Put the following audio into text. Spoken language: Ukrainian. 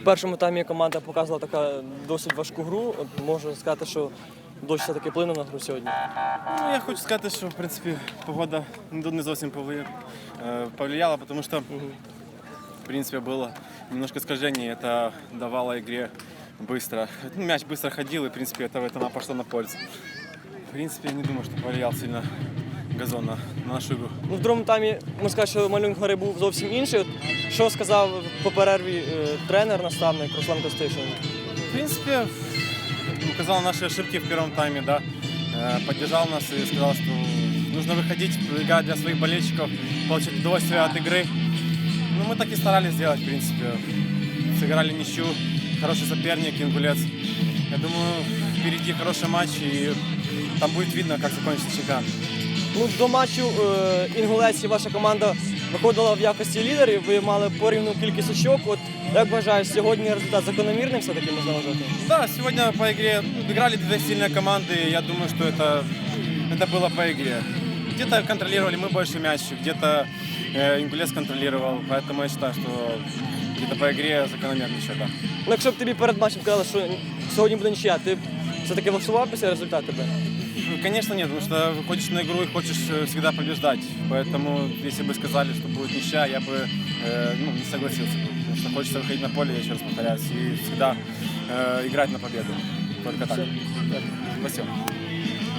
В першому таймі команда показувала така досить важку гру. От можу сказати, що дощ все-таки вплинув на гру сьогодні. Ну, я хочу сказати, що в принципі погода не не зовсім повли- е, повлияла, потому что в принципе было немножко искажений, это давало игре быстро. Ну, мяч быстро ходил, и в принципе это, это нам пошло на пользу. В принципе, я не думаю, что повлиял сильно газон на, на нашу игру. Ну, в другому таймі можна сказати, що малюнок гри був зовсім інший. От що сказав по перерві е, тренер, наставник Руслан Костишин? В принципе, указал на наши ошибки в первом тайме, да, Э, поддержал нас и сказал, что нужно выходить, играть для своих болельщиков, получить удовольствие от игры. Ну, мы так и старались сделать, в принципе. Сыграли ничью, хороший соперник, Ингулец. Я думаю, впереди хороший матч, и там будет видно, как закончится чемпионат. Ну, до матчу е, Інгулець і ваша команда виходила в якості лідерів. Ви мали порівну кількість очок. От як вважаєш, сьогодні результат закономірним все-таки можна вважати? Да, сегодня по игре ну, играли две сильные команды, и я думаю, что это, это было по игре. Где-то контролировали мы больше мяч, где-то э, Ингулец контролировал, поэтому я считаю, что где-то по игре закономерный счет, да. Ну, якщо б тобі перед матчем казали, що сьогодні буде нічия, ти б все-таки влаштував після результату тебе? Ну, Конечно нет, потому что выходишь на игру и хочешь э, всегда побеждать. Поэтому, если бы сказали, что будет ничья, я бы э, ну, не согласился. бы. Потому что хочется выходить на поле, я еще раз повторяюсь, и всегда э, играть на победу. Только так. Спасибо.